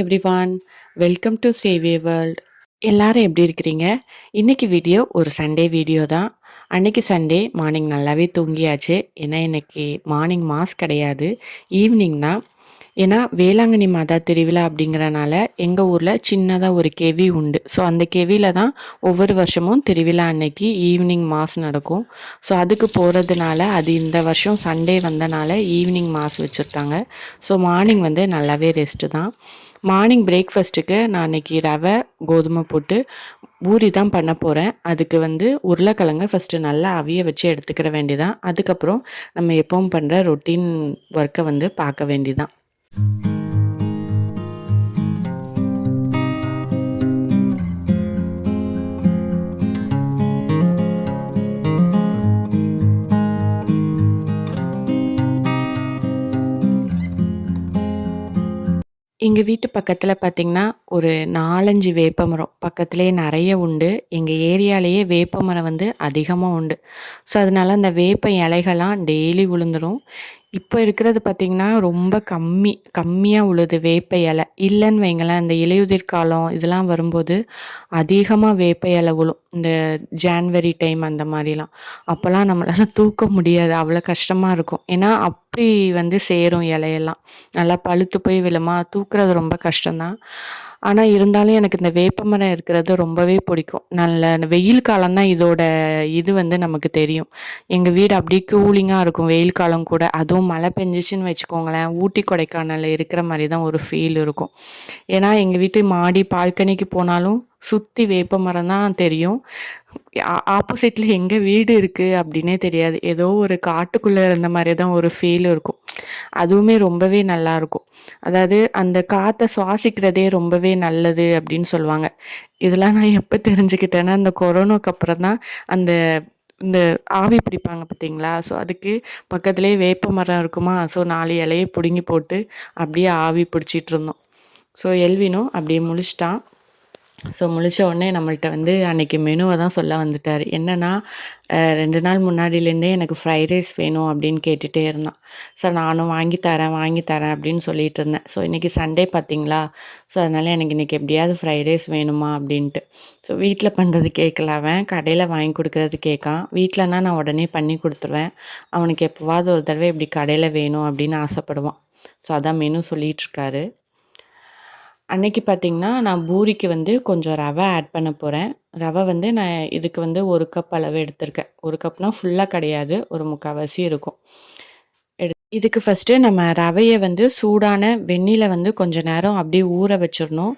Every one welcome to சேவே world எல்லாரும் எப்படி இருக்கிறீங்க? இன்னைக்கு வீடியோ ஒரு சண்டே வீடியோ தான். அன்னைக்கு சண்டே மார்னிங் நல்லாவே தூங்கியாச்சு. ஏன்னா இன்னைக்கு மார்னிங் மாஸ் கிடையாது. ஈவினிங் தான். ஏன்னா வேளாங்கண்ணி மாதா திருவிழா அப்படிங்கிறனால எங்கள் ஊரில் சின்னதாக ஒரு கெவி உண்டு. ஸோ அந்த கெவியில் தான் ஒவ்வொரு வருஷமும் திருவிழா அன்னைக்கு ஈவினிங் மாஸ் நடக்கும். ஸோ அதுக்கு போகிறதுனால அது இந்த வருஷம் சண்டே வந்தனால ஈவினிங் மாஸ் வச்சுருக்காங்க. ஸோ மார்னிங் வந்து நல்லாவே ரெஸ்ட்டு தான். மார்னிங் பிரேக்ஃபஸ்ட்டுக்கு நான் அன்றைக்கி ரவை கோதுமை போட்டு பூரி தான் பண்ண போகிறேன் அதுக்கு வந்து உருளைக்கிழங்க ஃபஸ்ட்டு நல்லா அவிய வச்சு எடுத்துக்கிற வேண்டிதான் அதுக்கப்புறம் நம்ம எப்பவும் பண்ணுற ரொட்டீன் ஒர்க்கை வந்து பார்க்க வேண்டிதான் எங்கள் வீட்டு பக்கத்தில் பார்த்திங்கன்னா ஒரு நாலஞ்சு வேப்ப மரம். பக்கத்துலேயே நிறைய உண்டு. எங்கள் ஏரியாலேயே வேப்ப மரம் வந்து அதிகமாக உண்டு. ஸோ அதனால அந்த வேப்ப இலைகள்லாம் டெய்லி உளுந்துடும் இப்போ இருக்கிறது பார்த்திங்கன்னா ரொம்ப கம்மி கம்மியாக உழுது வேப்ப இலை. இல்லைன்னு வைங்களேன் இந்த இலையுதிர் காலம் இதெல்லாம் வரும்போது அதிகமாக வேப்ப இலை உழும். இந்த ஜான்வரி டைம் அந்த மாதிரிலாம். அப்போல்லாம் நம்மளால் தூக்க முடியாது. அவ்வளோ கஷ்டமாக இருக்கும். ஏன்னா அப்படி வந்து சேரும் இலையெல்லாம். நல்லா பழுத்து போய் விழுமா? தூக்குறது ரொம்ப கஷ்டம்தான். ஆனால் இருந்தாலும் எனக்கு இந்த வேப்பமரம் இருக்கிறது ரொம்பவே பிடிக்கும். நல்ல வெயில் காலம் தான் இதோட இது வந்து நமக்கு தெரியும். எங்கள் வீடு அப்படியே கூலிங்காக இருக்கும் வெயில் காலம் கூட. அதுவும் மழை பெஞ்சிச்சின்னு வச்சுக்கோங்களேன். ஊட்டி கொடைக்கானலில் இருக்கிற மாதிரி தான் ஒரு ஃபீல் இருக்கும். ஏன்னா எங்கள் வீட்டு மாடி பால்கனிக்கு போனாலும் சுற்றி வேப்ப மரம் தான் தெரியும். ஆப்போசிட்டில் எங்கே வீடு இருக்குது அப்படின்னே தெரியாது. ஏதோ ஒரு காட்டுக்குள்ளே இருந்த மாதிரி தான் ஒரு ஃபீல் இருக்கும். அதுவுமே ரொம்பவே நல்லாயிருக்கும் அதாவது அந்த காற்றை சுவாசிக்கிறதே ரொம்பவே நல்லது அப்படின்னு சொல்லுவாங்க. இதெல்லாம் நான் எப்போ தெரிஞ்சுக்கிட்டேன்னா அந்த கொரோனாக்கு அப்புறம் தான் அந்த இந்த ஆவி பிடிப்பாங்க பார்த்தீங்களா? ஸோ அதுக்கு பக்கத்துலேயே வேப்ப மரம் இருக்குமா? ஸோ நாலு இலையை பிடுங்கி போட்டு அப்படியே ஆவி பிடிச்சிட்டு இருந்தோம். ஸோ எல்வினும் அப்படியே முழிச்சிட்டான். ஸோ முழிச்ச உடனே நம்மள்கிட்ட வந்து அன்னைக்கு மெனுவை தான் சொல்ல வந்துட்டார். என்னென்னா ரெண்டு நாள் முன்னாடியிலேருந்தே எனக்கு ஃப்ரைட் ரைஸ் வேணும் அப்படின்னு கேட்டுகிட்டே இருந்தான். சார் நானும் வாங்கி தரேன் வாங்கி தரேன் அப்படின்னு சொல்லிட்டு இருந்தேன். ஸோ இன்றைக்கி சண்டே பார்த்தீங்களா? ஸோ அதனால் எனக்கு இன்றைக்கி எப்படியாவது ஃப்ரைட் ரைஸ் வேணுமா அப்படின்ட்டு. ஸோ வீட்டில் பண்ணுறது கேட்கல அவன். கடையில் வாங்கி கொடுக்குறது கேட்கான். வீட்டிலனா நான் உடனே பண்ணி கொடுத்துருவேன். அவனுக்கு எப்போவாவது ஒரு தடவை இப்படி கடையில் வேணும் அப்படின்னு ஆசைப்படுவான். ஸோ அதான் மெனு சொல்லிகிட்ருக்காரு அன்னைக்கு பார்த்திங்கன்னா நான் பூரிக்கு வந்து கொஞ்சம் ரவை ஆட் பண்ண போகிறேன் ரவை வந்து நான் இதுக்கு வந்து ஒரு கப் அளவு எடுத்திருக்கேன். ஒரு கப்னால் ஃபுல்லாக கிடையாது. ஒரு முக்கால்வாசி இருக்கும். எடு இதுக்கு ஃபஸ்ட்டு நம்ம ரவையை வந்து சூடான வெந்நில வந்து கொஞ்சம் நேரம் அப்படியே ஊற வச்சிடணும்.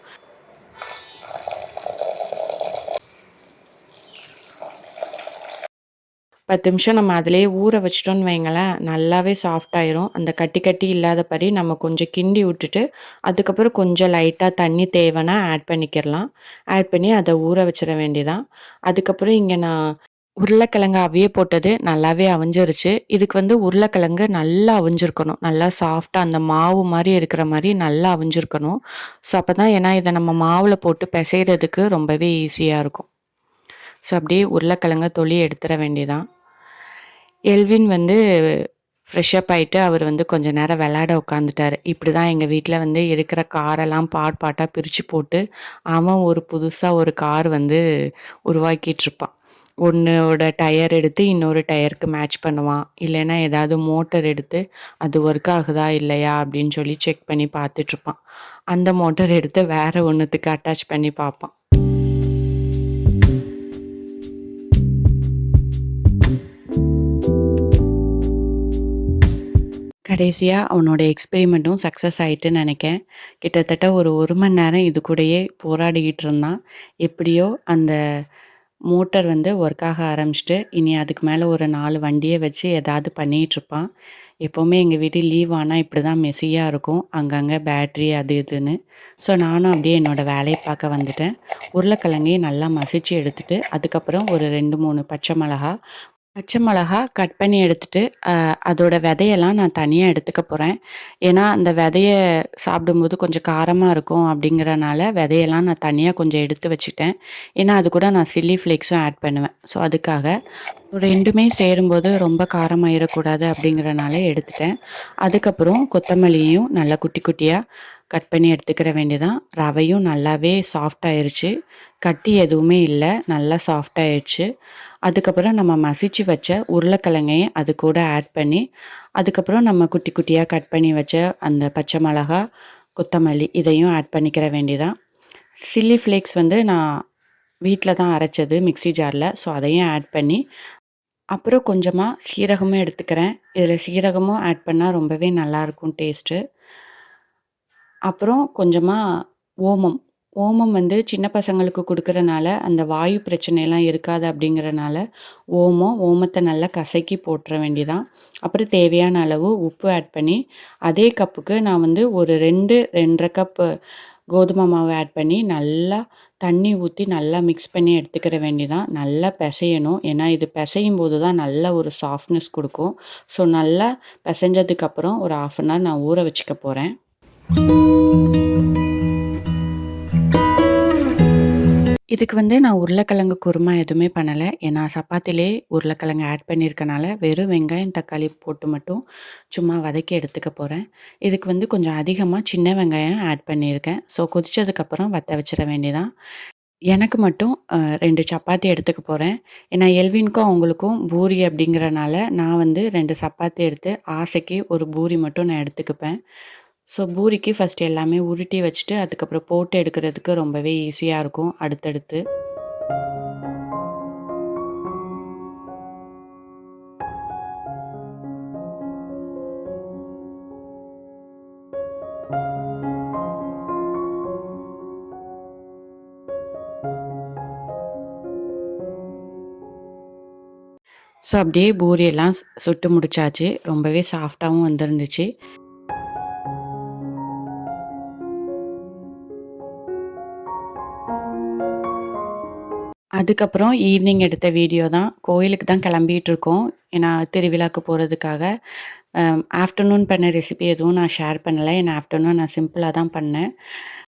பத்து நிமிஷம் நம்ம அதிலே ஊற வச்சிட்டோன்னு வைங்களேன் நல்லாவே சாஃப்ட் ஆயிரும். அந்த கட்டி கட்டி இல்லாதபடி நம்ம கொஞ்சம் கிண்டி விட்டுட்டு அதுக்கப்புறம் கொஞ்சம் லைட்டாக தண்ணி தேவைன்னா ஆட் பண்ணிக்கிடலாம். ஆட் பண்ணி அதை ஊற வச்சிட வேண்டியதான் அதுக்கப்புறம் இங்கே நான் உருளைக்கிழங்கு அவிய போட்டது நல்லாவே அவிஞ்சிருச்சு. இதுக்கு வந்து உருளைக்கிழங்கு நல்லா அவிஞ்சிருக்கணும். நல்லா சாஃப்டாக அந்த மாவு மாதிரி இருக்கிற மாதிரி நல்லா அவிஞ்சிருக்கணும். ஸோ அப்போ தான் ஏன்னா இதை நம்ம மாவில் போட்டு பிசைகிறதுக்கு ரொம்பவே ஈஸியாக இருக்கும். ஸோ அப்படியே உருளைக்கிழங்க தொளி எடுத்துட வேண்டியதான் எல்வின் வந்து ஃப்ரெஷ்ஷப் ஆகிட்டு அவர் வந்து கொஞ்ச நேரம் விளையாட உட்காந்துட்டார் இப்படி தான் எங்கள் வீட்டில் வந்து இருக்கிற காரெல்லாம் பாட் பாட்டாக பிரித்து போட்டு அவன் ஒரு புதுசாக ஒரு கார் வந்து உருவாக்கிட்டுருப்பான் ஒன்றோட டயர் எடுத்து இன்னொரு டயருக்கு மேட்ச் பண்ணுவான். இல்லைன்னா ஏதாவது மோட்டர் எடுத்து அது ஒர்க் ஆகுதா இல்லையா அப்படின்னு சொல்லி செக் பண்ணி பார்த்துட்ருப்பான் அந்த மோட்டர் எடுத்து வேறு ஒன்றுத்துக்கு அட்டாச் பண்ணி பார்ப்பான். கடைசியாக அவனோட எக்ஸ்பெரிமெண்ட்டும் சக்ஸஸ் ஆகிட்டுன்னு நினைக்கேன் கிட்டத்தட்ட ஒரு ஒரு மணி நேரம் இது கூடயே போராடிக்கிட்டு இருந்தான் எப்படியோ அந்த மோட்டர் வந்து ஒர்க் ஆக ஆரம்பிச்சுட்டு, இனி அதுக்கு மேலே ஒரு நாலு வண்டியை வச்சு ஏதாவது பண்ணிகிட்ருப்பான். எப்போவுமே எங்கள் வீட்டு லீவ் ஆனால் இப்படி தான் மெஸ்ஸியாக இருக்கும். அங்கங்கே பேட்ரி அது இதுன்னு. ஸோ நானும் அப்படியே என்னோட வேலையை பார்க்க வந்துட்டேன். உருளைக்கிழங்கையும் நல்லா மசிச்சு எடுத்துகிட்டு அதுக்கப்புறம் ஒரு 2, 3 பச்சை மிளகா பச்சை மிளகா கட் பண்ணி எடுத்துட்டு, அதோட விதையெல்லாம் நான் தனியாக எடுத்துக்க போகிறேன் ஏன்னா, அந்த விதையை சாப்பிடும்போது கொஞ்சம் காரமாக இருக்கும் அப்படிங்கிறனால, விதையெல்லாம் நான் தனியாக கொஞ்சம் எடுத்து வச்சுட்டேன். ஏன்னா, அது கூட நான் சில்லி ஃப்ளேக்ஸும் ஆட் பண்ணுவேன். ஸோ அதுக்காக. ரெண்டுமே சேரும்போது ரொம்ப காரமாயிடக்கூடாது அப்படிங்கிறனால எடுத்துட்டேன். அதுக்கப்புறம் கொத்தமல்லியும் நல்லா குட்டி குட்டியாக கட் பண்ணி எடுத்துக்கிற வேண்டியதான். ரவையும் நல்லாவே சாஃப்டாகிருச்சு கட்டி எதுவுமே இல்லை நல்லா சாஃப்ட் ஆயிருச்சு. அதுக்கப்புறம் நம்ம மசிச்சு வச்ச உருளைக்கிழங்கையும் அது கூட ஆட் பண்ணி, அதுக்கப்புறம் நம்ம குட்டி குட்டியாக கட் பண்ணி வச்ச அந்த பச்சை மிளகா, கொத்தமல்லி இதையும் ஆட் பண்ணிக்கிற வேண்டியதான். சில்லி ஃப்ளேக்ஸ் வந்து நான் வீட்டில் தான் அரைச்சது மிக்ஸி ஜாரில் ஸோ அதையும் ஆட் பண்ணி, அப்புறம் கொஞ்சமாக சீரகமும் எடுத்துக்கிறேன். இதில் சீரகமும் ஆட் பண்ணால் ரொம்பவே நல்லாயிருக்கும் டேஸ்ட்டு. அப்புறம் கொஞ்சமாக ஓமம். ஓமம் வந்து சின்ன பசங்களுக்கு கொடுக்குறனால அந்த வாயு பிரச்சனைலாம் இருக்காது அப்படிங்கிறனால, ஓமம், ஓமத்தை நல்லா கசக்கி போட்டுற வேண்டிதான் அப்புறம் தேவையான அளவு உப்பு ஆட் பண்ணி, அதே கப்புக்கு நான் வந்து ஒரு 2, 2 1/2 கப்பு கோதுமை மாவு ஆட் பண்ணி, நல்லா தண்ணி ஊற்றி நல்லா மிக்ஸ் பண்ணி எடுத்துக்கிற வேண்டிதான் நல்லா பிசையணும். ஏன்னா, இது பிசையும் போது தான் நல்ல ஒரு சாஃப்ட்னஸ் கொடுக்கும். ஸோ நல்லா பிசைஞ்சதுக்கப்புறம் ஒரு 1/2 அன் ஹவர் நான் ஊற வச்சுக்க போகிறேன் இதுக்கு வந்து நான் உருளைக்கிழங்கு குருமா எதுவுமே பண்ணலை ஏன்னா, சப்பாத்திலே உருளைக்கிழங்கு ஆட் பண்ணியிருக்கனால, வெறும் வெங்காயம், தக்காளி போட்டு மட்டும் சும்மா வதக்கி எடுத்துக்க போகிறேன் இதுக்கு வந்து கொஞ்சம் அதிகமாக சின்ன வெங்காயம் ஆட் பண்ணியிருக்கேன். ஸோ கொதிச்சதுக்கப்புறம் வத்த வச்சிட வேண்டியதான். எனக்கு மட்டும் ரெண்டு சப்பாத்தி எடுத்துக்க போகிறேன் ஏன்னா, எல்வினுக்கும் அவங்களுக்கும் பூரி அப்படிங்கிறனால, நான் வந்து ரெண்டு சப்பாத்தி எடுத்து ஆசைக்கு ஒரு பூரி மட்டும் நான் எடுத்துக்குப்பேன். ஸோ பூரிக்கு ஃபர்ஸ்ட்டு எல்லாமே உருட்டி வச்சுட்டு, அதுக்கப்புறம் போட்டு எடுக்கிறதுக்கு ரொம்பவே ஈஸியாக இருக்கும் அடுத்தடுத்து. ஸோ அப்படியே பூரியெல்லாம் சுட்டு முடிச்சாச்சு. ரொம்பவே சாஃப்டாகவும் வந்திருந்துச்சு. அதுக்கப்புறம் ஈவினிங் எடுத்த வீடியோ தான். கோயிலுக்கு தான் கிளம்பிட்டுருக்கோம். ஏன்னா, திருவிழாக்கு போகிறதுக்காக ஆஃப்டர்நூன் பண்ண ரெசிபி எதுவும் நான் ஷேர் பண்ணலை ஏன்னா, ஆஃப்டர்நூன் நான் சிம்பிளாக தான் பண்ணேன்.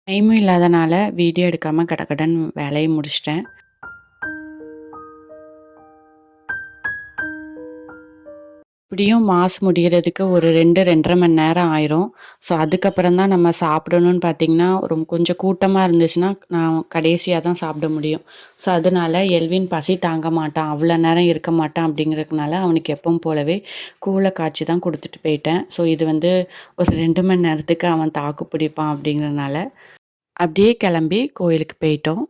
டைமும் இல்லாதனால வீடியோ எடுக்காமல் கடகடன் வேலையை முடிச்சிட்டேன் இப்படியும் மாஸ் முடிகிறதுக்கு ஒரு 2, 2 1/2 மணி நேரம் ஆயிரும். ஸோ அதுக்கப்புறம் தான் நம்ம சாப்பிடணும்னு பார்த்தீங்கன்னா, ரொம்ப கொஞ்சம் கூட்டமாக இருந்துச்சுன்னா, நான் கடைசியாக தான் சாப்பிட முடியும். ஸோ அதனால எல்வின் பசி தாங்க மாட்டான். அவ்வளோ நேரம் இருக்க மாட்டான் அப்படிங்கிறதுனால, அவனுக்கு எப்பவும் போலவே கூழ காய்ச்சி தான் கொடுத்துட்டு போயிட்டேன். ஸோ இது வந்து ஒரு ரெண்டு மணி நேரத்துக்கு அவன் தாக்கு பிடிப்பான் அப்படிங்கிறனால, அப்படியே கிளம்பி கோயிலுக்கு போயிட்டோம்.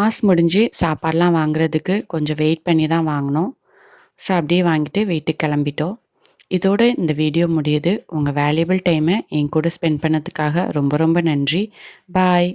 மாஸ் முடிஞ்சு சாப்பாடெலாம் வாங்குறதுக்கு கொஞ்சம் வெயிட் பண்ணி தான் வாங்கினோம் ஸோ அப்படியே வாங்கிட்டு வீட்டுக்கு கிளம்பிட்டோம். இதோட இந்த வீடியோ முடியுது. உங்கள் வேல்யூபிள் டைமை என் கூட ஸ்பெண்ட் பண்ணதுக்காக ரொம்ப ரொம்ப நன்றி. பாய்.